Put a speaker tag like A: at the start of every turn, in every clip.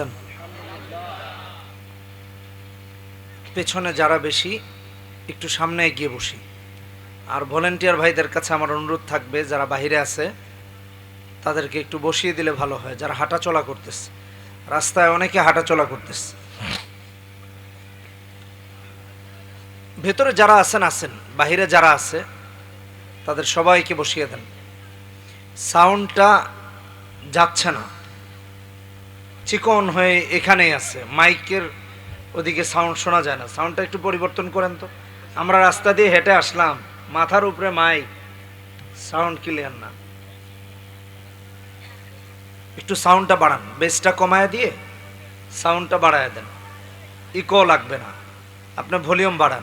A: আছেন? পেছনে যারা বেশি, একটু সামনে এগিয়ে বসি। আর ভলেন্টিয়ার ভাইদের কাছে আমার অনুরোধ থাকবে, যারা বাইরে আছে, তাদেরকে একটু বসিয়ে দিলে ভালো হয়, যারা হাঁটা চলা করতেছে। রাস্তায় অনেকে হাঁটা চলা করতেছে। ভেতরে যারা আছেন আছেন। বাহিরে যারা আছে, তাদের সবাইকে বসিয়ে দেন। সাউন্ডটা যাচ্ছে না। চিকন হয়ে এখানেই আছে। মাইকের ওদিকে সাউন্ড শোনা যায় না। সাউন্ডটা একটু পরিবর্তন করেন তো। আমরা রাস্তা দিয়ে হেঁটে আসলাম। মাথার উপরে মাইক। সাউন্ড ক্লিয়ার না। একটু সাউন্ডটা বাড়ান। বেসটা কমায় দিয়ে সাউন্ডটা বাড়ায় দেন। ইকো লাগবে না। আপনার ভলিউম বাড়ান।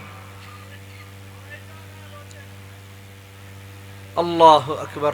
A: আল্লাহ আকবার।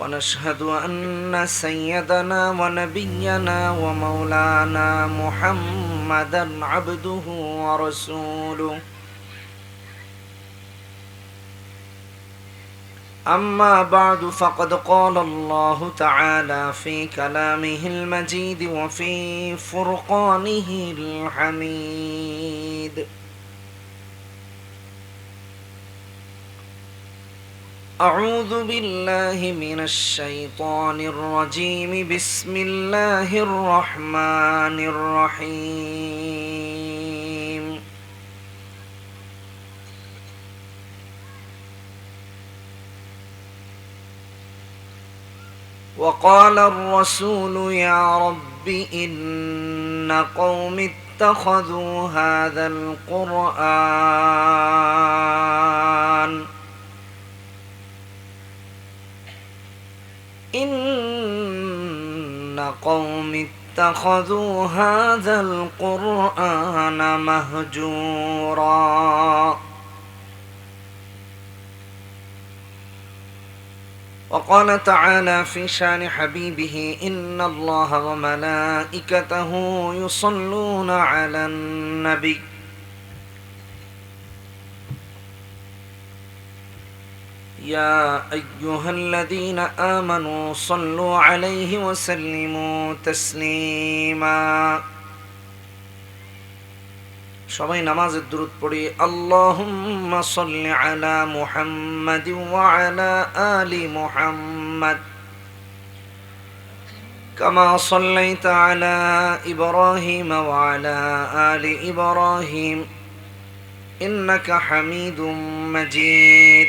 A: ونشهد أن سيدنا ونبينا ومولانا محمدا عبده ورسوله أما بعد فقد قال الله تعالى في كلامه المجيد وفي فرقانه الحميد أعوذ بالله من الشيطان الرجيم. بسم الله الرحمن الرحيم. وقال الرسول يا رب إن قوم اتخذوا هذا القرآن إن قوم اتخذوا هذا القرآن مهجورا. وقال تعالى في شان حبيبه إن الله وملائكته يصلون على النبي. يا أيها الذين آمنوا صلوا عليه وسلموا تسليما সবাই নামাজের দূরত পড়ি আল্লাহুম্মা সাল্লি আলা মুহাম্মাদ ওয়া আলা আলি মুহাম্মাদ كما صليت على إبراهيم وعلى آل إبراهيم إنك حميد مجيد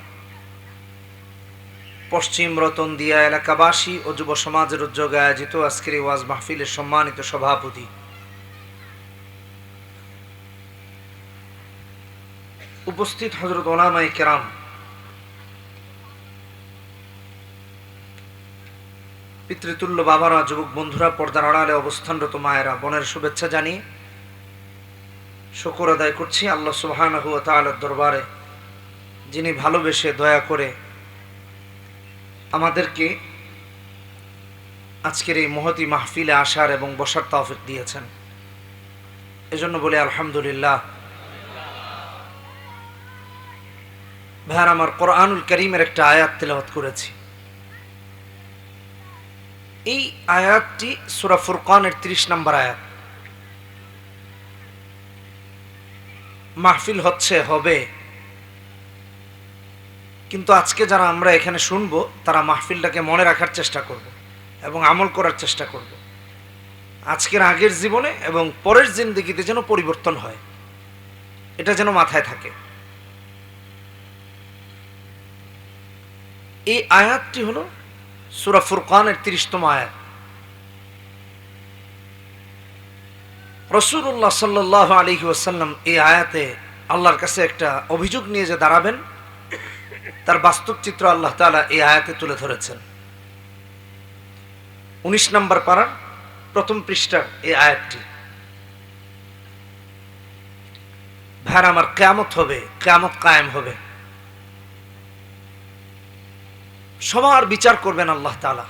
A: পশ্চিম রতন দিয়া এলাকাবাসী ও যুব সমাজের উদ্যোগে আয়োজিত আজকের ওয়াজ মাহফিলের সম্মানিত সভাপতি। উপস্থিত হজরত ওলামাই কেরাম। পিতৃতুল্য বাবারা, যুবক বন্ধুরা, পর্দার আড়ালে অবস্থানরত মায়েরা, বনের শুভেচ্ছা জানিয়ে শকর আদায় করছি আল্লাহ সুবহান দরবারে, যিনি ভালোবেসে দয়া করে আমাদেরকে আজকের এই মহতি মাহফিলে আসার এবং বসার তৌফিক দিয়েছেন। এজন্য বলি আলহামদুলিল্লাহ। ভাইয়ার, আমার কোরআনুল করিমের একটা আয়াত তেলাওয়াত করেছি। এই আয়াতটি সুরা ফুরকানের ত্রিশ নম্বর আয়াত। মাহফিল হচ্ছে, হবে কিন্তু আজকে যারা আমরা এখানে শুনব, তারা মাহফিলটাকে মনে রাখার চেষ্টা করব এবং আমল করার চেষ্টা করব। আজকের আগের জীবনে এবং পরের জিন্দগিতে যেন পরিবর্তন হয়, এটা যেন মাথায় থাকে। এই আয়াতটি হলো সুরা ফুরকানের তিরিশতম আয়াত। রসুল্লাহ সাল্লাহ আলহি ওয়াসাল্লাম এই আয়াতে আল্লাহর কাছে একটা অভিযোগ নিয়ে যে দাঁড়াবেন। তার বাস্তব চিত্র আল্লাহ তালা এই আয়াতে তুলে ধরেছেন। উনিশ নম্বর পাড়ার প্রথম পৃষ্ঠার এই আয়াতটি। ভাইয়ার আমার, কেয়ামত হবে, কেয়ামত কায়েম হবে। সবার বিচার করবেন আল্লাহ তালা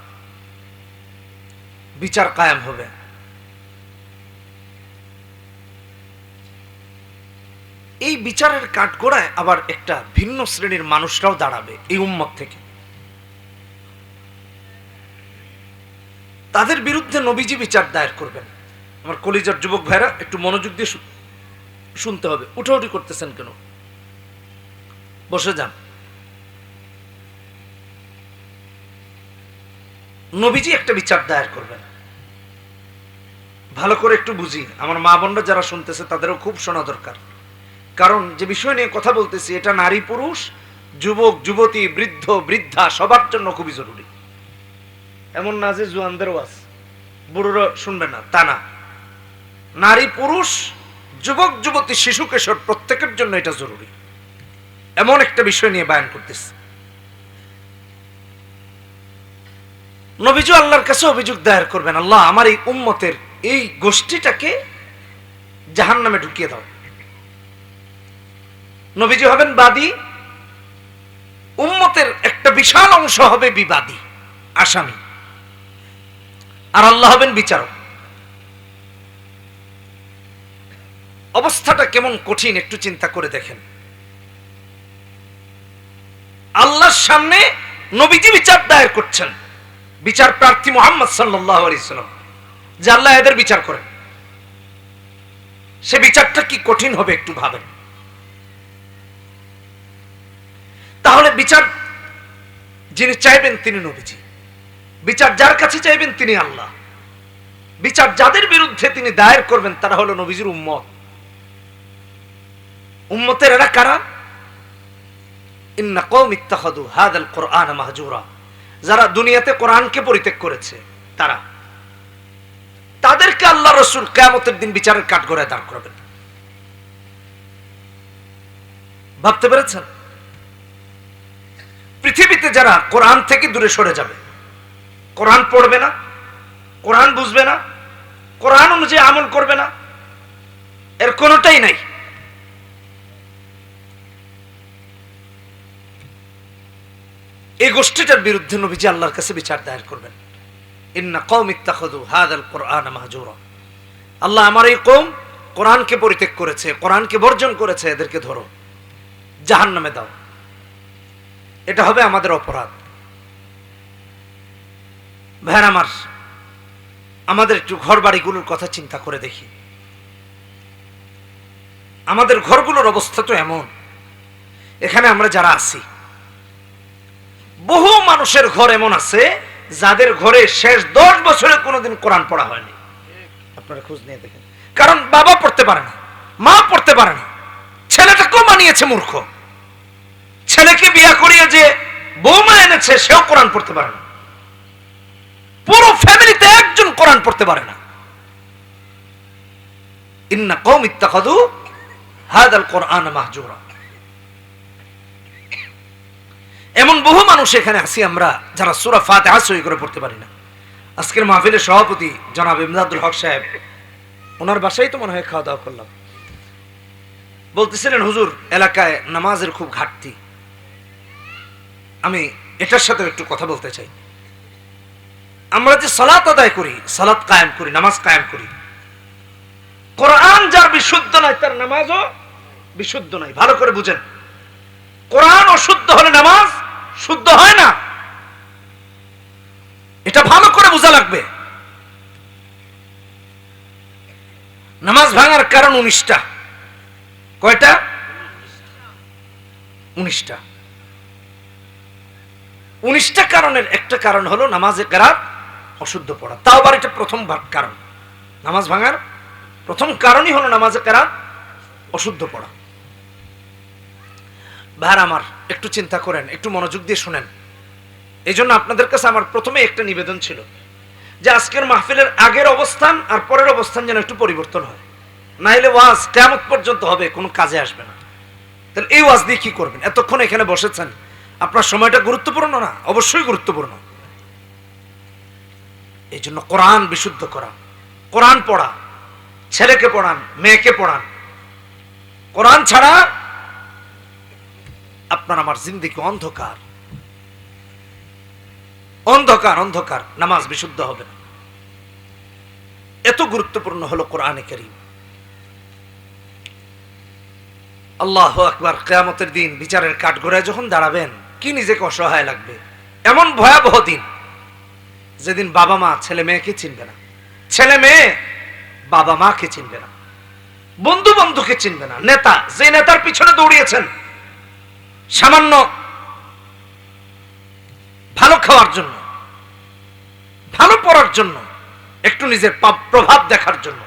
A: বিচার কায়েম হবে। এই বিচারের কাঠগোড়ায় আবার একটা ভিন্ন শ্রেণির মানুষরাও দাঁড়াবে এই উম্মত থেকে। তাদের বিরুদ্ধে নবীজি বিচার দায়ের করবেন। আমার কলিজার যুবক ভাইরা, একটু মনোযোগ দিয়ে শুনতে হবে। উঠাউঠি করতেছেন কেন? বসে যান। নবীজি একটা বিচার দায়ের করবেন। ভালো করে একটু বুঝি। আমার মা বোনরা যারা শুনতেছে, তাদেরও খুব শোনা দরকার। কারণ যে বিষয় নিয়ে কথা বলতেছি, এটা নারী পুরুষ, যুবক, যুবতী, বৃদ্ধ, বৃদ্ধা, সবার জন্য খুবই জরুরি। এমন না যে জুয়ানদেরও আছে। বুড়োরা শুনবে না, তা না। নারী পুরুষ, যুবক, যুবতী, শিশু, কিশোর, প্রত্যেকের জন্য এটা জরুরি। এমন একটা বিষয় নিয়ে বায়ান করতেছে। নবীজু আল্লাহর কাছে অভিযোগ দায়ের করবেন, আল্লাহ আমার এই উম্মতের এই গোষ্ঠীটাকে জাহান নামে ঢুকিয়ে দাও। নবীজি হবেন বাদী। উম্মতের একটা বিশাল অংশ হবে বিবাদী, আসামি। আর আল্লাহ হবেন বিচারক। অবস্থাটা কেমন কঠিন একটু চিন্তা করে দেখেন। আল্লাহর সামনে নবীজি বিচার দায়ের করছেন। বিচার প্রার্থী মোহাম্মদ সাল্লাহ আলাইসাল্লাম যে আল্লাহ এদের বিচার করেন। সে বিচারটা কি কঠিন হবে একটু ভাবেন। তাহলে বিচার যিনি চাইবেন তিনি নবীজি। বিচার যার কাছে চাইবেন তিনি আল্লাহ। বিচার যাদের বিরুদ্ধে তিনি দায়ের করবেন তারা হলো নবীজির উম্মত। উম্মতের এরা কারা? ইন্না কওম ইত্তাখাদু হাদাল কোরআন মাহজুরা। যারা দুনিয়াতে কোরআনকে পরিত্যাগ করেছে, তারা। তাদেরকে আল্লাহ রসুল কেয়ামতের দিন বিচারের কাঠগড়ায় দাঁড় করাবেন। ভাবতে পেরেছেন? পৃথিবীতে যারা কোরআন থেকে দূরে সরে যাবে, কোরআন পড়বে না, কোরআন বুঝবে না, কোরআন অনুযায়ী আমল করবে না, এর কোনোটাই নাই। এই গোষ্ঠীটার বিরুদ্ধে নবীজি আল্লাহর কাছে বিচার দায়ের করবেন। ইন্না কওম ইত্তাখাদু হাদাল কোরআন মাহজুরা। আল্লাহ আমার এই কওম কোরআনকে পরিত্যাগ করেছে, কোরআনকে বর্জন করেছে, এদেরকে ধরো। জাহান্নামে দাও। এটা হবে আমাদের অপরাধ। ভাইয়ার আমার আমাদের একটু ঘর বাড়িগুলোর কথা চিন্তা করে দেখি। আমাদের ঘরগুলোর অবস্থা তো এমন, এখানে আমরা যারা আছি, বহু মানুষের ঘর এমন আছে, যাদের ঘরে শেষ দশ বছরে কোনোদিন কোরআন পড়া হয়নি। আপনারা খোঁজ নিয়ে দেখেন। কারণ বাবা পড়তে পারে না, মা পড়তে পারে না, ছেলেটাকেও মানিয়েছে মূর্খ। ছেলেকে বিয়া করিয়ে যে বৌমা এনেছে, সেও কোরআন পড়তে পারে না। পুরো ফ্যামিলিতে একজন কোরআন পড়তে পারে না। এমন বহু মানুষ এখানে আছি আমরা, যারা সুরা ফাতিহা সই করে পড়তে পারি না। আজকের মাহফিলের সভাপতি জনাব ইমদাদুল হক সাহেব, ওনার বাসায় তো মনে হয় খাওয়া দাওয়া করলাম। বলতেছিলেন, হুজুর, এলাকায় নামাজের খুব ঘাটতি। আমি এটার সাথে একটু কথা বলতে চাই। আমরা যে সালাত আদায় করি, সালাত কায়েম করি, নামাজ কায়েম করি, কোরআন যার বিশুদ্ধ নয়, তার নামাজও বিশুদ্ধ নয়। ভালো করে বুঝেন। কোরআন অশুদ্ধ হলে নামাজ শুদ্ধ হয় না। এটা ভালো করে বোঝা লাগবে। নামাজ ভাঙার কারণ উনিশটা। কয়টা? উনিশটা। উনিশটা কারণের একটা কারণ হলো নামাজে কেরাত অশুদ্ধ পড়া। তাও আবার এটা প্রথম কারণ। নামাজ ভাঙার প্রথম কারণই হলো নামাজে কেরাত অশুদ্ধ পড়া। ভার আমার একটু চিন্তা করেন, একটু মনোযোগ দিয়ে শুনেন। এই জন্য আপনাদের কাছে আমার প্রথমে একটা নিবেদন ছিল যে আজকের মাহফিলের আগের অবস্থান আর পরের অবস্থান যেন একটু পরিবর্তন হয়। নাইলে ওয়াজ কেমন পর্যন্ত হবে, কোনো কাজে আসবে না। তাহলে এই ওয়াজ দিয়ে কি করবেন? এতক্ষণ এখানে বসেছেন। আপনার সময়টা গুরুত্বপূর্ণ না? অবশ্যই গুরুত্বপূর্ণ। এই জন্য কোরআন বিশুদ্ধ করা কোরআন পড়া ছেলেকে পড়ান, মেয়েকে পড়ান। কোরআন ছাড়া আপনার আমার জিন্দিগি অন্ধকার। অন্ধকার অন্ধকার। নামাজ বিশুদ্ধ হবে না। এত গুরুত্বপূর্ণ হলো কোরআনে করিম। আল্লাহ আকবার, কেয়ামতের দিন বিচারের কাঠগড়ায় যখন দাঁড়াবেন কি নিজেকে অসহায় লাগবে? এমন ভয়াবহ দিন। যেদিন বাবা মা ছেলে মেয়েকে চিনবে না। ছেলে মেয়ে বাবা মাকে চিনবে না। বন্ধু বন্ধুকে চিনবে না। নেতা, যে নেতার পিছনে দৌড়িয়েছেন, সামান্য ভালো খাওয়ার জন্য, ভালো পড়ার জন্য, একটু নিজের প্রভাব দেখার জন্য।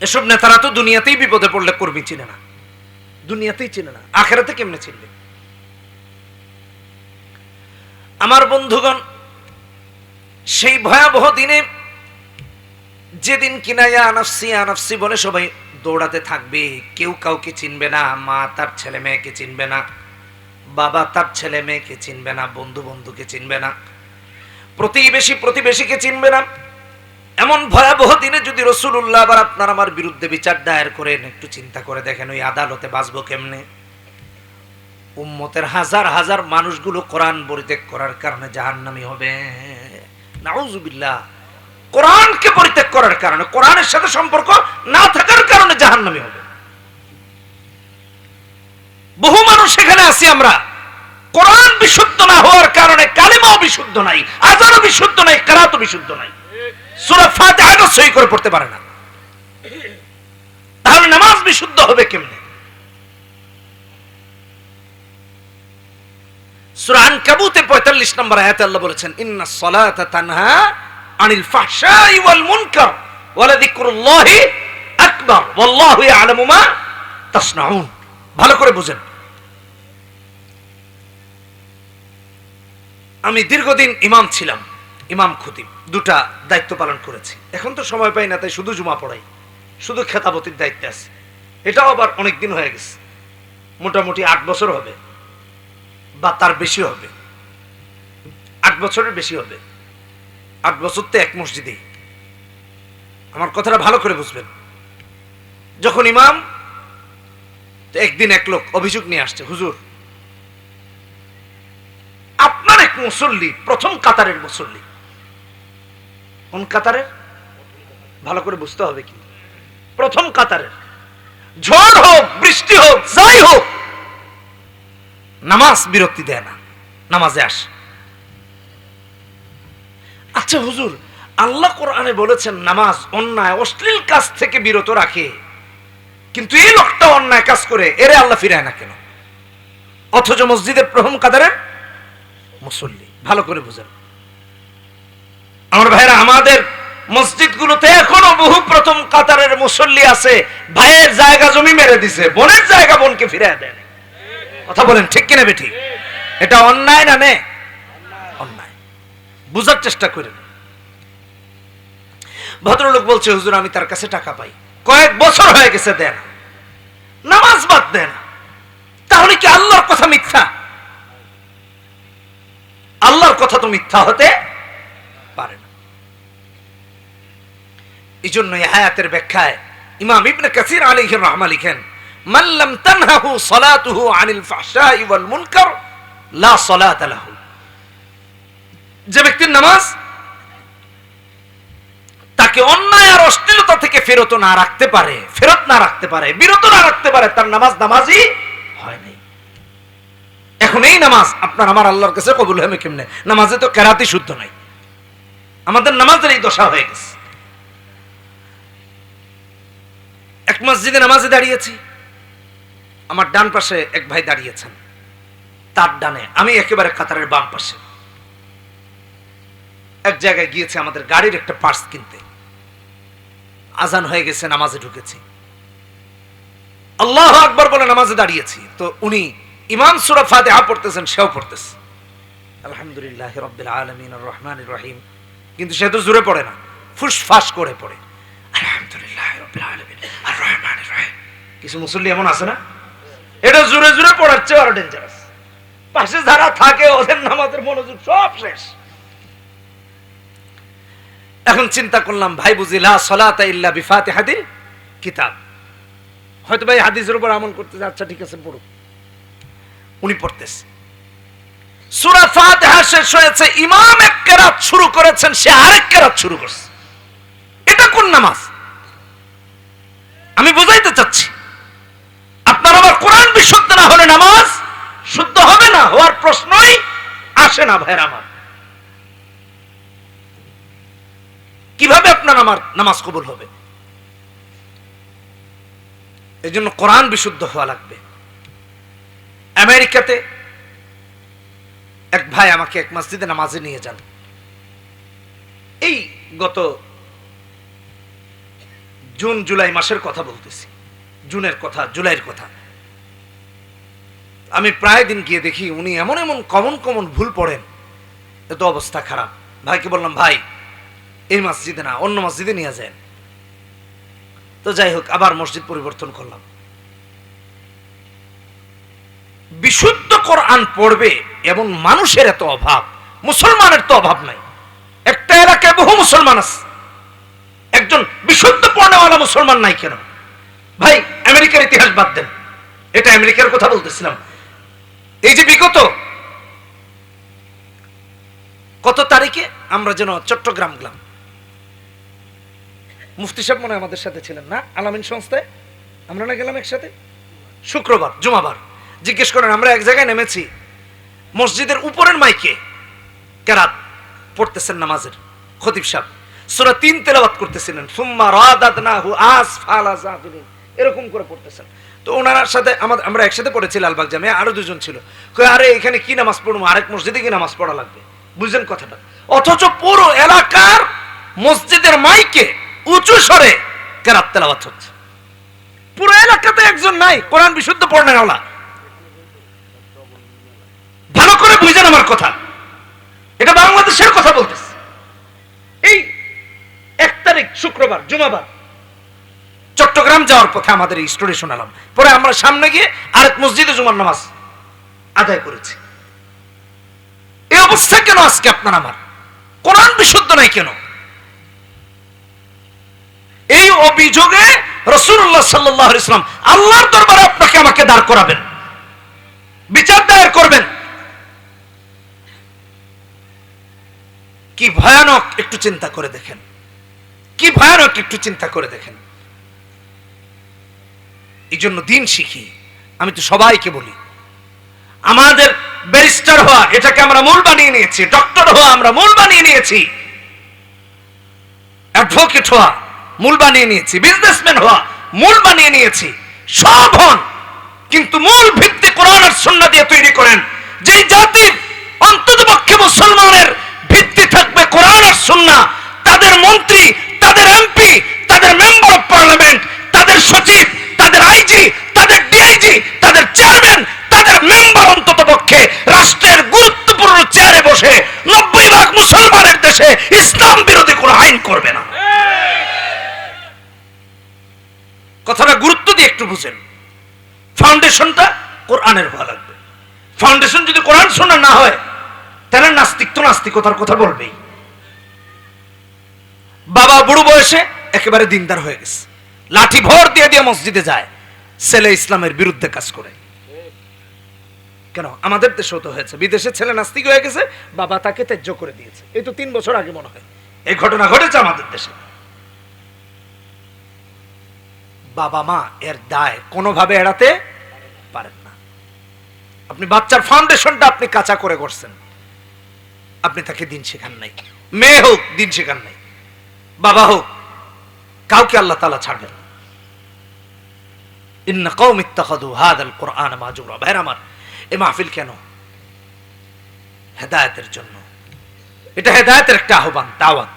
A: এসব নেতারা তো দুনিয়াতেই বিপদে পড়লে কর্মী চিনে না। দুনিয়াতেই চিনে না, আখেরাতে কেমনে চিনবে? আমার বন্ধুগণ, সেই ভয়াবহ দিনে যেদিন কিনা ইয়া আনাফসি আনাফসি বলে সবাই দৌড়াতে থাকবে, কেউ কাউকে চিনবে না, মা তার ছেলে মেয়েকে চিনবে না, বাবা তার ছেলে মেয়েকে চিনবে না, বন্ধু বন্ধুকে চিনবে না, প্রতিবেশী প্রতিবেশীকে চিনবে না এমন ভয়াবহ দিনে যদি রসুল্লাহ আবার আপনার আমার বিরুদ্ধে বিচার দায়ের করেন, একটু চিন্তা করে দেখেন ওই আদালতে বাঁচবো কেমনে? উম্মতের হাজার হাজার মানুষগুলো কোরআন পরিত্যাগ করার কারণে জাহান্নামি হবে। নাউজুবিল্লাহ। কোরআনকে পরিত্যাগ করার কারণে, কোরআনের সাথে সম্পর্ক না থাকার কারণে জাহান্নামি হবে। বহু মানুষ সেখানে আছি আমরা। কোরআন বিশুদ্ধ না হওয়ার কারণে কালিমাও বিশুদ্ধ নাই আজারও বিশুদ্ধ নাই, কারাতও বিশুদ্ধ নাই। সূরা ফাতিহাটা সহি করে পড়তে পারে না। তাহলে নামাজ বিশুদ্ধ হবে কেমনে? সূরা আনকাবুতে 45 নম্বর আল্লাহ বলেছেন, ইন্না তানহা আনিল ফাহশাই ওয়াল মুনকার ওয়ালা যিকরুল্লাহি আকবার ওয়াল্লাহু ইয়ালামু মা তাসনাউন। ভালো করে বুঝেন। আমি দীর্ঘদিন ইমাম ছিলাম, ইমাম খতিব। দুটা দায়িত্ব পালন করেছি। এখন তো সময় পাই না, তাই শুধু জুমা পড়াই। শুধু খেতাবতির দায়িত্বে আছে। এটাও আবার অনেক দিন হয়ে গেছে। মোটামুটি আট বছর হবে। বা তার বেশি হবে। আট বছরের বেশি হবে। আট বছর তো এক মসজিদেই। আমার কথাটা ভালো করে বুঝবেন। যখন ইমাম একদিন এক লোক অভিযোগ নিয়ে আসছে, হুজুর, আপনার এক মুসল্লি, প্রথম কাতারের মুসল্লি কোন কাতারের ভালো করে বুঝতে হবে কি প্রথম কাতারের ঝড় হোক, বৃষ্টি হোক, যাই হোক, নামাজ বিরক্তি দেয় না। নামাজে আস। আচ্ছা হুজুর, আল্লাহ কোরআনে বলেছেন নামাজ অন্যায়, অশ্লীল কাজ থেকে বিরত রাখে। কিন্তু এই লোকটা অন্যায় কাজ করে, এরে আল্লাহ ফিরায় না কেন? অথচ মসজিদের প্রথম কাতারের মুসল্লি। ভালো করে বুঝেন আমার ভাইরা আমাদের মসজিদগুলোতে এখনও বহু প্রথম কাতারের মুসল্লি আছে, ভাইয়ের জায়গা জমি মেরে দিছে, বোনের জায়গা বোনকে ফিরে দেন কথা বলেন, ঠিক কিনা বেঠি? এটা অন্যায় না নে অন্যায়। বুঝার চেষ্টা করেন। ভদ্রলোক বলছে, হুজুর, আমি তার কাছে টাকা পাই। কয়েক বছর হয়ে গেছে দেন নামাজ বাদ দেন তাহলে কি আল্লাহর কথা মিথ্যা? আল্লাহর কথা তো মিথ্যা হতে পারে না এই জন্য এই আয়াতের ব্যাখ্যায় ইমাম ইবনে কাসির আলাইহি রহমা লিখেন মাল্লাম তানহাহু সালাতুহু আনিল ফাহশাই ওয়াল মুনকার, লা সালাত লাহু। যে ব্যক্তির নামাজ তাকে অন্যায় আর অশ্লীলতা থেকে ফেরত না রাখতে পারে, ফেরত না রাখতে পারে, বিরত না রাখতে পারে, তার নামাজ নামাজই হয় নাই। এখন এই নামাজ আপনার আমার আল্লাহর কাছে কবুল হবে কেমনে? নামাজে তো কেরাতি শুদ্ধ নাই। আমাদের নামাজের এই দশা হয়ে গেছে। এক মসজিদে নামাজে দাঁড়িয়েছি। আমার ডান পাশে এক ভাই দাঁড়িয়েছেন। তার ডানে আমি একেবারে কাতারের বাম পাশে। এক জায়গায় গিয়েছে আমাদের গাড়ির একটা পার্স কিনতে। আজান হয়ে গেছে, নামাজে ঢুকেছি। আল্লাহ আকবর বলে নামাজে দাঁড়িয়েছি। তো উনি ইমাম সুরা ফাতিহা পড়তেছেন, সেও পড়তেছে। আলহামদুলিল্লাহ রব্বিল আলামিন রহমান রহিম। কিন্তু সে তো জুড়ে পড়ে না, ফুসফাস করে পড়ে। কিছু মুসল্লি এমন আছে না? এটা আরও ডেঞ্জারাস পাশে যারা থাকে, ওদের নামাজের মনোযোগ সব শেষ। এখন চিন্তা করলাম, ভাই বুঝিলা সলাতা ইল্লা বিফাতিহাদিল কিতাব। হয়তো ভাই হাদিসের উপর আমল করতেছে আচ্ছা ঠিক আছে, পড়ুক। উনি পড়তেছে। সূরা ফাতিহা শেষ হয়েছে, ইমাম এক কেরাত শুরু করেছেন, সে আরেক কেরাত শুরু করছে। এটা কোন নামাজ? আমি বুঝাইতে চাচ্ছি, আপনার আমার কোরআন বিশুদ্ধ না হলে নামাজ শুদ্ধ হবে না হওয়ার প্রশ্নই আসে না ভাইয়ের আমার। কীভাবে আপনার আমার নামাজ কবুল হবে? এই জন্য কোরআন বিশুদ্ধ হওয়া লাগবে। আমেরিকাতে এক ভাই আমাকে এক মসজিদে নামাজে নিয়ে যান। এই গত জুন, জুলাই মাসের কথা বলতেছি। জুনের কথা, জুলাইয়ের কথা। আমি প্রায় দিন গিয়ে দেখি উনি এমন এমন কমন কমন ভুল পড়েন। এত অবস্থা খারাপ। ভাইকে বললাম, ভাই, এই মসজিদে না, অন্য মসজিদে নিয়ে যান। তো যাই হোক, আবার মসজিদ পরিবর্তন করলাম। বিশুদ্ধ কোরআন পড়বে এবং মানুষের এত অভাব, মুসলমানের তো অভাব নাই। একটা এলাকায় বহু মুসলমান আছে। একজন বিশুদ্ধ পড়নেওয়ালা মুসলমান নাই কেন? ভাই, আমেরিকার ইতিহাস বাদ দেন। এটা আমেরিকার কথা বলতেছিলাম। এই যে বিগত কত তারিখে আমরা যেন চট্টগ্রাম গেলাম? মুফতি সাহেব মনে আমাদের সাথে ছিলেন না? আলামিন সংস্থায়? আমরা না গেলাম একসাথে? শুক্রবার, জুমাবার। জিজ্ঞেস করেন, আমরা এক জায়গায় নেমেছি। মসজিদের উপরের মাইকে কেরাত পড়তেছেন নামাজের খতিব সাহেব। সূরা তিন তেলাওয়াত করতেছিলেন। সুম্মা রাদাদনাহু আসফালা সাফিলিন এরকম করে পড়তেছেন। তো ওনার সাথে আমাদের আমরা একসাথে পড়েছি লালবাগ জামে, আরও দুজন ছিল। কই আরে, এখানে কি নামাজ পড়ব? আরেক মসজিদে কি নামাজ পড়া লাগবে। বুঝলেন কথাটা। অথচ পুরো এলাকার মসজিদের মাইকে উঁচু স্বরে কেরাত তেলাওয়াত হচ্ছে। পুরো এলাকাতে একজন নাই, কোরআন বিশুদ্ধ পড়নে ওলা ভালো করে বুঝেন আমার কথা। এটা বাংলাদেশের কথা বলতেছে এই এক তারিখ শুক্রবার, জুমাবার। চট্টগ্রাম যাওয়ার পথে আমাদের এই স্টোরি শোনালাম। পরে আমরা সামনে গিয়ে আরেক মসজিদে জুমার নামাজ আদায় করেছি। এই অবস্থা কেন আজকে আপনার আমার? কোরআন বিশুদ্ধ নাই কেন? এই অভিযোগে রসুল্লাহ সাল্লাহ ইসলাম আল্লাহর দরবারে আপনাকে আমাকে দাঁড় করাবেন। বিচার দায়ের করবেন। কি ভয়ানক, একটু চিন্তা করে দেখেন। কি ভয়ানক একটু চিন্তা করে দেখেন। এই জন্য দিন শিখি। আমি তো সবাইকে বলি, আমাদের ব্যারিস্টার হওয়া, এটাকে আমরা মূল বানিয়ে নিয়েছি, ডক্টর হওয়া আমরা মূল বানিয়ে নিয়েছি, অ্যাডভোকেট হওয়া মূল বানিয়ে নিয়েছি, বিজনেসম্যান হওয়া মূল বানিয়ে নিয়েছি, সব হন, কিন্তু মূল ভিত্তি কোরআন আর সুন্নাহ দিয়ে তৈরি করেন। যেই জাতির অন্ততপক্ষে মুসলমানের ভিত্তি থাকবে কোরআন আর সুন্নাহ তাদের মন্ত্রী তাদের এমপি তাদের মেম্বার অফ পার্লামেন্ট তাদের সচিব, তাদের আইজি তাদের ডিআইজি তাদের চেয়ারম্যান তাদের মেম্বার অন্তত পক্ষে রাষ্ট্রের গুরুত্বপূর্ণ চেয়ারে বসে নব্বই ভাগ মুসলমানের দেশে ইসলাম বিরোধী কোনো আইন করবে না। কথাটা গুরুত্ব দিয়ে একটু বুঝেন। ফাউন্ডেশনটা কোরআনের হওয়া লাগবে। ফাউন্ডেশন যদি কোরআন শোনা না হয়, তাহলে নাস্তিক তো নাস্তিকতার কথা বলবেই। বাবা বুড়ো বয়সে একেবারে দিনদার হয়ে গেছে। লাঠি ভর দিয়ে দিয়ে মসজিদে যায়, ছেলে ইসলামের বিরুদ্ধে কাজ করে। কেন? আমাদের দেশেও তো হয়েছে। বিদেশে ছেলে নাস্তিক হয়ে গেছে, বাবা তাকে ত্যায্য করে দিয়েছে। এই তো তিন বছর আগে মনে হয়। এই ঘটনা ঘটেছে আমাদের দেশে। বাবা মা এর দায় কোনোভাবে এড়াতে পারেন না। আপনি বাচ্চার ফাউন্ডেশনটা আপনি কাঁচা করে করছেন আপনি তাকে দিন শেখান নাই। মেয়ে হোক, দিন শেখান নাই। বাবা হোক, কাউকে আল্লাহ তালা ছাড়বেন। ইন্না কওম ইত্তাখাযু হাদাল কুরআন মাহজুরা ভাইরা আমার এই মাহফিল কেন? হেদায়েতের জন্য। এটা হেদায়েতের একটা আহ্বান, দাওয়াত।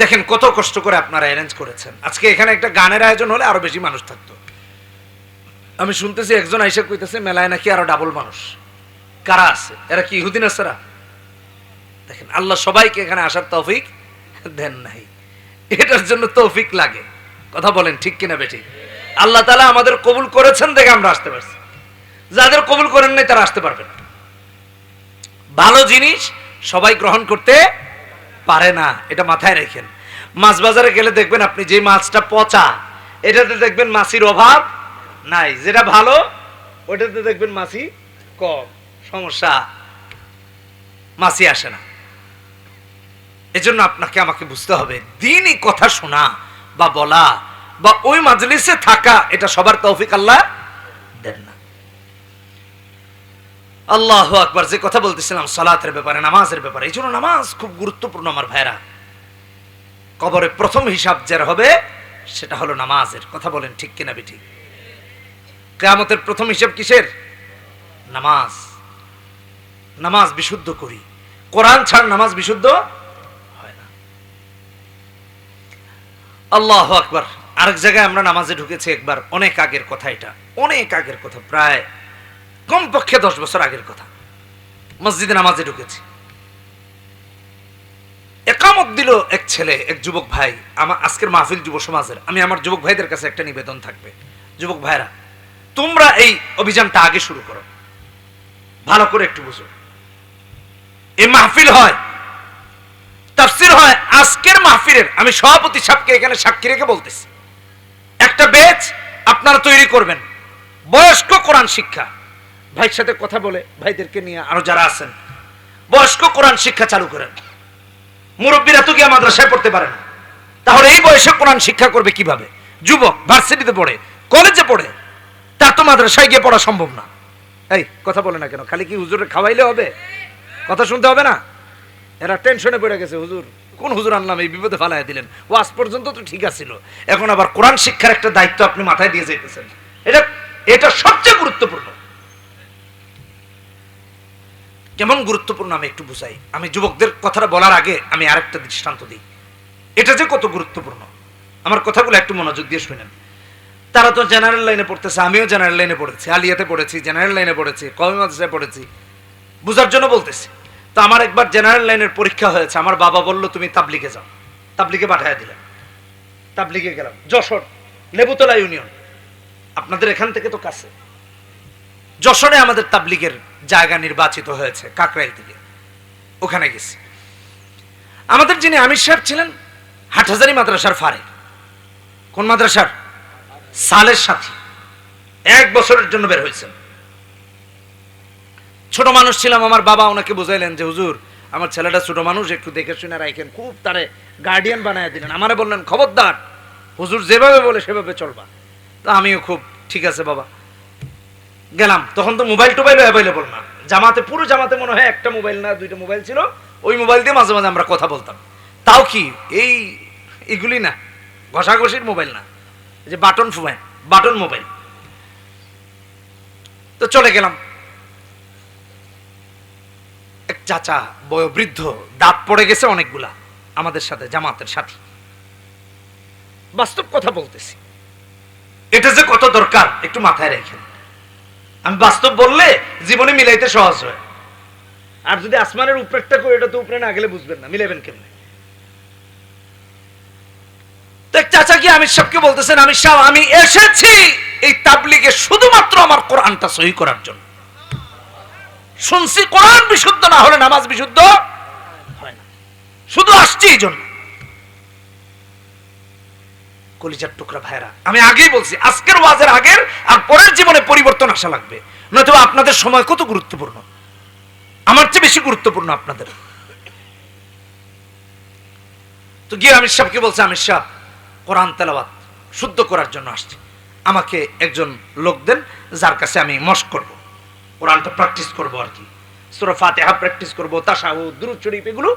A: দেখেন কত কষ্ট করে আপনারা অ্যারেঞ্জ করেছেন। আজকে এখানে একটা গানের আয়োজন হলে আরও বেশি মানুষ থাকতো। আমি শুনতেছি একজন আইসা কইতেছে, মেলায় নাকি আরও ডাবল মানুষ। কারা আছে? এরা কি ইহুদিন আসারা দেখেন, আল্লাহ সবাইকে এখানে আসার তৌফিক দেন নাই। এটার জন্য তৌফিক লাগে। কথা বলেন ঠিক কিনা বেঠিক আল্লাহ তালা আমাদের কবুল করেছেন দেখে আমরা আসতে পারছি। যাদের কবুল করেন নাই তারা আসতে পারবে না। ভালো জিনিস সবাই গ্রহণ করতে পারে না, এটা মাথায় রেখেন। মাছ বাজারে গেলে দেখবেন আপনি যে মাছটা পচা, এটাতে দেখবেন মাছির অভাব নাই। যেটা ভালো, ওইটাতে দেখবেন মাছি কম। সমস্যা, মাছি আসে না। এজন্য আপনাকে আমাকে বুঝতে হবে, দিনই কথা শোনা বা বলা বা ওই মাজলিসে থাকা, এটা সবার তৌফিক আল্লাহ দেন না। আল্লাহ আকবার, যে কথা বলতেছিলাম, সালাতের ব্যাপারে, নামাজের ব্যাপারে, এই জন্য নামাজ খুব গুরুত্বপূর্ণ আমার ভাইরা কবরে প্রথম হিসাব যার হবে, সেটা হলো নামাজের। কথা বলেন ঠিক কিনা ঠিক কেয়ামতের প্রথম হিসাব কিসের? নামাজ। নামাজ বিশুদ্ধ করি। কোরআন ছাড় নামাজ বিশুদ্ধ হয় না আল্লাহ আকবার। আরেক জায়গায় আমরা নামাজে ঢুকেছি একবার, অনেক আগের কথা এটা, অনেক আগের কথা, প্রায় কমপক্ষে দশ বছর আগের কথা। মসজিদে নামাজে ঢুকেছি। একামত দিল এক ছেলে, এক যুবক ভাই আমার আজকের মাহফিল যুব সমাজের। আমি আমার যুবক ভাইদের কাছে একটা নিবেদন থাকবে। যুবক ভাইরা, তোমরা এই অভিযানটা আগে শুরু করো। ভালো করে একটু বুঝো। এই মাহফিল হয় তাফসির হয় আজকের মাহফিলের। আমি সভাপতি সাহেবকে এখানে সাক্ষী রেখে বলতেছি। একটা বেচ আপনারা তৈরি করবেন। বয়স্ক কোরআন শিক্ষা। ভাইয়ের সাথে কথা বলে ভাইদেরকে নিয়ে আরও যারা আছেন, বয়স্ক কোরআন শিক্ষা চালু করেন। মুরব্বীরা তো গিয়ে মাদ্রাসায় পড়তে পারে না। তাহলে এই বয়সে কোরআন শিক্ষা করবে কীভাবে? যুবক ভার্সিটিতে পড়ে, কলেজে পড়ে, তার তো মাদ্রাসায় গিয়ে পড়া সম্ভব না। এই, কথা বলে না কেন? খালি কি হুজুরে খাওয়াইলে হবে? কথা শুনতে হবে না? এরা টেনশনে পড়ে গেছে, হুজুর। কোন হুজুর আনলাম এই বিপদে ফালাই দিলেন? ও আজ পর্যন্ত তো ঠিক আছিল। এখন আবার কোরআন শিক্ষার একটা দায়িত্ব আপনি মাথায় দিয়ে যাইতেছেন। এটা এটা সবচেয়ে গুরুত্বপূর্ণ। কেমন গুরুত্বপূর্ণ আমি একটু বুঝাই। আমি যুবকদের কথাটা বলার আগে আমি আরেকটা দৃষ্টান্ত দিই। এটা যে কত গুরুত্বপূর্ণ। আমার কথাগুলো একটু মনোযোগ দিয়ে শুনেন। তারা তো জেনারেল লাইনে পড়তেছে, আমিও জেনারেল লাইনে পড়েছি, আলিয়াতে পড়েছি জেনারেল লাইনে পড়েছি কমি মাদ্রাসায় পড়েছি। বুঝার জন্য বলতেছি। তো আমার একবার জেনারেল লাইনের পরীক্ষা হয়েছে। আমার বাবা বলল, তুমি তাবলিগে যাও। তাবলিগে পাঠায় দিলেন তাবলিগে গেলাম। যশোর লেবুতলা ইউনিয়ন। আপনাদের এখান থেকে তো কাছে। যশোরে আমাদের তাবলিগের জায়গা নির্বাচিত হয়েছে, কাকরাইল থেকে। ওখানে গেছি। আমাদের যিনি আমির সাহেব ছিলেন, হাটহাজারি মাদ্রাসার ফারে কোন মাদ্রাসার? সালের সাথী। এক বছরের জন্য বের হয়েছেন। ছোট মানুষ ছিলাম, আমার বাবা ওনাকে বুঝাইলেন যে, হুজুর, আমার ছেলেটা ছোট মানুষ, একটু দেখে শুনে রাখেন খুব তারে গার্ডিয়ান বানায় দিলেন। আমারে বললেন, খবরদার, হুজুর যেভাবে বলে সেভাবে চলবা। তা আমিও খুব, ঠিক আছে বাবা। গেলাম। তখন তো মোবাইল টোবাইলও অ্যাভেলেবল না। জামাতে, পুরো জামাতে মনে হয় একটা মোবাইল না, দুইটা মোবাইল ছিল। ওই মোবাইল দিয়ে মাঝে মাঝে আমরা কথা বলতাম। তাও কি, এই এগুলি না, ঘষাঘষির মোবাইল না যে বাটন ফোন বাটন মোবাইল তো চলে গেলাম। এক চাচা বয়োবৃদ্ধ, দাঁত পড়ে গেছে অনেকগুলা, আমাদের সাথে জামাতের সাথী। বাস্তব কথা বলতেছি। এটা যে কত দরকার, একটু মাথায় রেখেন। আমি বাস্তব বললে জীবনে মিলাইতে সহজ হয়। আর যদি আসমানের উপরেরটা করে, এটা তো উপরে না গেলে বুঝবেন না মিলাবেন কেমনে? চাচা কি আমির সাহেবকে বলতেছেন, আমির আমি এসেছি এই তাবলিগে শুধুমাত্র আমার কোরআনটা সহি করার জন্য। শুনছি কোরআন বিশুদ্ধ না হলে নামাজ বিশুদ্ধ হয় না। শুধু আসছি এই জন্য। কলিজার টুকরা ভাইরা আমি আগেই বলছি, আজকের ওয়াজের আগের আর পরের জীবনে পরিবর্তন আসা লাগবে। নয়তো আপনাদের সময় কত গুরুত্বপূর্ণ। আমার চেয়ে বেশি গুরুত্বপূর্ণ আপনাদের। তো গিয়ে আমির সাহেবকে বলছে, আমির সাহেব, কোরআন তেলাওয়াত শুদ্ধ করার জন্য আসছে। আমাকে একজন লোক দেন, যার কাছে আমি মস্ক করব। কোরআনটা প্র্যাকটিস করব আর কি। সুরা ফাতেহা প্র্যাকটিস করব তাসাহু দুরুদ শরীফ, এগুলো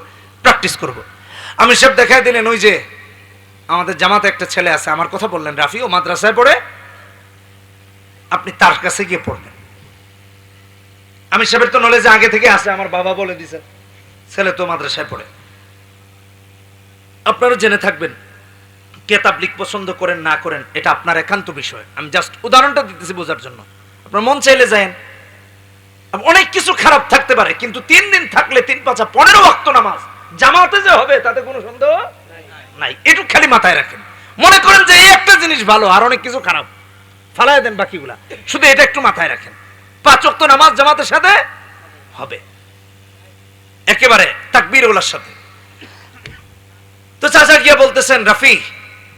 A: প্র্যাকটিস করব। আমি সব দেখাই দিলেন, ওই যে আমাদের জামাতে একটা ছেলে আছে, আমার কথা বললেন, রাফি, ও মাদ্রাসায় পড়ে, আপনি তার কাছে গিয়ে পড়বেন আমি সাহেবের তো নলেজে আগে থেকে আছে, আমার বাবা বলে দিছেন ছেলে তো মাদ্রাসায় পড়ে। আপনারা জেনে থাকবেন কে তাবলিক পছন্দ করেন, না করেন, এটা আপনার একান্ত বিষয়। আমি জাস্ট উদাহরণটা দিতেছি বোঝার জন্য। আপনার মন চাইলে যায়েন। অনেক কিছু খারাপ থাকতে পারে, কিন্তু তিন দিন থাকলে তিন, পাঁচা পনেরো ওয়াক্ত নামাজ, জামাতে যে হবে, তাতে কোনো সন্দেহ নাই। একটু খালি মাথায় রাখেন। মনে করেন যে এই একটা জিনিস ভালো, আর অনেক কিছু খারাপ। ফালাই দেন বাকিগুলা। শুধু এটা একটু মাথায় রাখেন। পাঁচ ওয়াক্ত নামাজ জামাতের সাথে হবে। একেবারে তাকবীর ওলার সাথে। তো চাচা গিয়ে বলতেছেন, রাফি,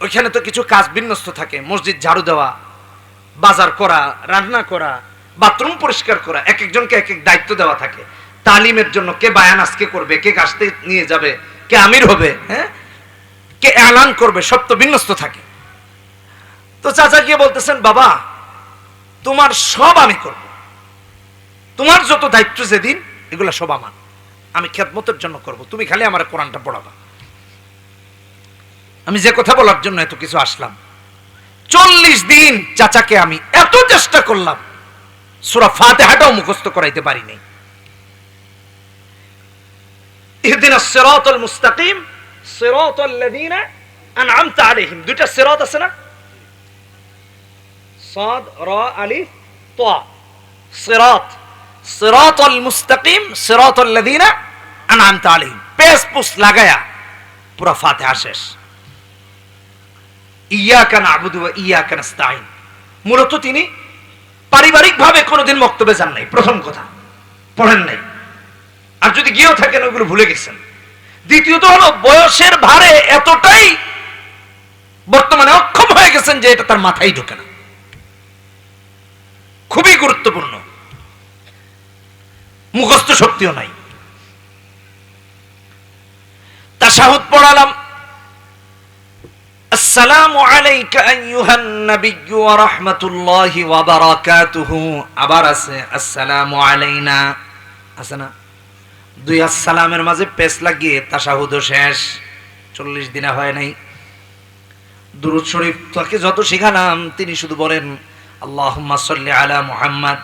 A: ওইখানে তো কিছু কাজ বিন্যস্ত থাকে। মসজিদ ঝাড়ু দেওয়া, বাজার করা, রান্না করা বাথরুম পরিষ্কার করা, এক একজনকে এক এক দায়িত্ব দেওয়া থাকে। তালিমের জন্য কে বায়ান আজকে করবে, কে কাজতে নিয়ে যাবে, কে আমির হবে হ্যাঁ? কে এলান করবে, সব তো বিন্যস্ত থাকে। তো চাচা গিয়ে বলতেছেন, বাবা, তোমার সব আমি করব। তোমার যত দায়িত্ব যেদিন, এগুলো সব আমার। আমি খেদমতের জন্য করব। তুমি খালি আমার কোরআনটা পড়াবা। আমি যে কথা বলার জন্য এত কিছু আসলাম। চল্লিশ দিন চাচাকে আমি এত চেষ্টা করলাম সুরা ফাতেহাটাও মুখস্থ করাইতে পারিনি ইহদিনা সিরাতাল মুস্তাকিম সিরাতাল লাযিনা আন'আমতা আলাইহিম দুইটা সিরাত আছে না সাদ রা আলিফ তা সিরাত সিরাতাল মুস্তাকিম সিরাতাল লাযিনা আন'আমতা আলাইহিম পেস পুস লাগায়া পুরা ফাতিহা শেষ ইয়াকা নাবুদু ওয়া ইয়াকা নাস্তাইন মূলত তিনি পারিবারিকভাবে কোনোদিন বক্তব্যে যান নাই। প্রথম কথা। পড়েন নাই। আর যদি গিয়েও থাকেন, ওগুলো ভুলে গেছেন। দ্বিতীয়ত হলো, বয়সের ভারে এতটাই বর্তমানে অক্ষম হয়ে গেছেন যে এটা তার মাথায় ঢোকে না। খুবই গুরুত্বপূর্ণ। মুখস্থ শক্তিও নাই। তাসাহুদ পড়ালাম শরীফ তাকে যত শিখালাম, তিনি শুধু বলেন সাল্লি আলা মুহাম্মদ।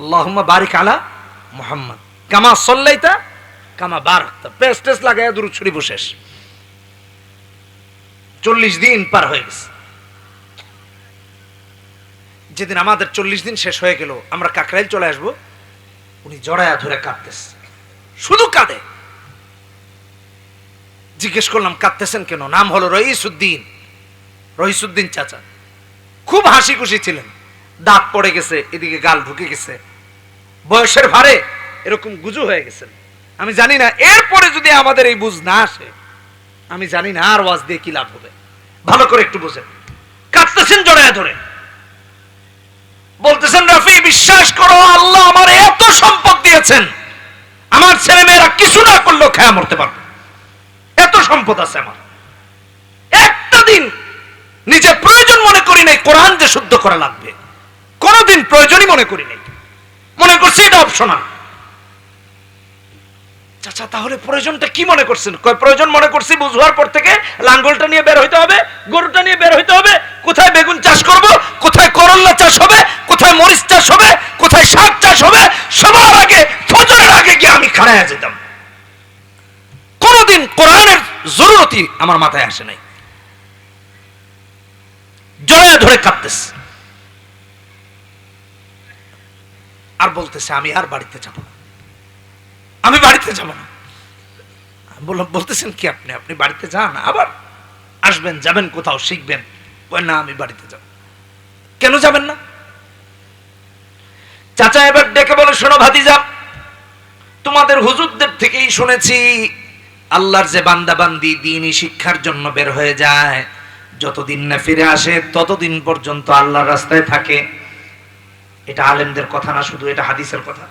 A: আল্লাহুম্মা বারিক আলা মুহাম্মদ। কামা সাল্লাইতা, কামা বারাকতা। টেস শরীফও শেষ। চল্লিশ দিন পার হয়ে গেছে। যেদিন আমাদের চল্লিশ দিন শেষ হয়ে গেল, আমরা কাকরাইল চলে আসব, উনি জড়ায়া ধরে কাঁদতেছে। শুধু কাঁদে। জিজ্ঞেস করলাম, কাঁদতেছেন কেন? নাম হলো রইসুদ্দিন রহিসুদ্দিন চাচা। খুব হাসি খুশি ছিলেন। দাঁত পড়ে গেছে, এদিকে গাল ঢুকে গেছে। বয়সের ভারে এরকম গুজু হয়ে গেছেন আমি জানি না, এরপরে যদি আমাদের এই বুঝ না আসে, আমি জানি না আর ওয়াজ দিয়ে কি লাভ হবে। ভালো করে একটু বোঝেন। কাঁদতেছেন জড়ায় ধরে। বলতেছেন, রাফি, বিশ্বাস করো, আল্লাহ আমার এত সম্পদ দিয়েছেন। আমার ছেলে মেয়েরা কিছু না করলেও খেয়া মরতে পারবে। এত সম্পদ আছে আমার। একটা দিন নিজে প্রয়োজন মনে করি নাই, কোরআন যে শুদ্ধ করা লাগবে। কোনোদিন প্রয়োজনই মনে করি নাই। মনে করছি এটা অপশনাল চাচা, তাহলে প্রয়োজনটা কি মনে করছেন? কয়, প্রয়োজন মনে করছি বুঝবার পর থেকে লাঙ্গলটা নিয়ে বের হইতে হবে, গরুটা নিয়ে বের হইতে হবে, কোথায় বেগুন চাষ করব, কোথায় করল্লা চাষ হবে, কোথায় মরিচ চাষ হবে, কোথায় শাক চাষ হবে, সবার আগে, ফজরের আগে গিয়ে আমি খাড়াইয়া যেতাম কোনোদিন কোরআনের জরুরতি আমার মাথায় আসে নাই। জড়ায় ধরে কাঁদতেছে। আর বলতেছে, আমি আর বাড়িতে যাব না। আমি বাড়িতে যাব না। বললাম, বলতেছেন কি আপনি? আপনি বাড়িতে যান, আবার আসবেন, যাবেন কোথাও, শিখবেন। না, আমি বাড়িতে যাব কেন যাবেন না? চাচা এবার ডেকে বলে, শোনো ভাতিজা, তোমাদের হুজুরদের থেকেই শুনেছি, আল্লাহর যে বান্দা বান্দি দিনই শিক্ষার জন্য বের হয়ে যায়। যতদিন না ফিরে আসে, ততদিন পর্যন্ত আল্লাহর রাস্তায় থাকে। এটা আলেমদের কথা না, শুধু এটা হাদিসের কথা।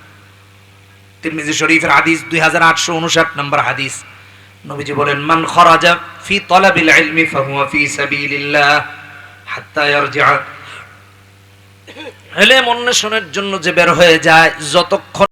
A: তিরমিজি শরীফের হাদিস দুই হাজার আটশো উনষাট নম্বর হাদিস। নবীজি বলেন, মান খরাজা ফি তলাবিল ইলমি ফাহুয়া ফি সাবিলিল্লাহ হাত্তা ইয়ারজিআ। এলেম অন্বেষণের জন্য যে বের হয়ে যায়, যতক্ষণ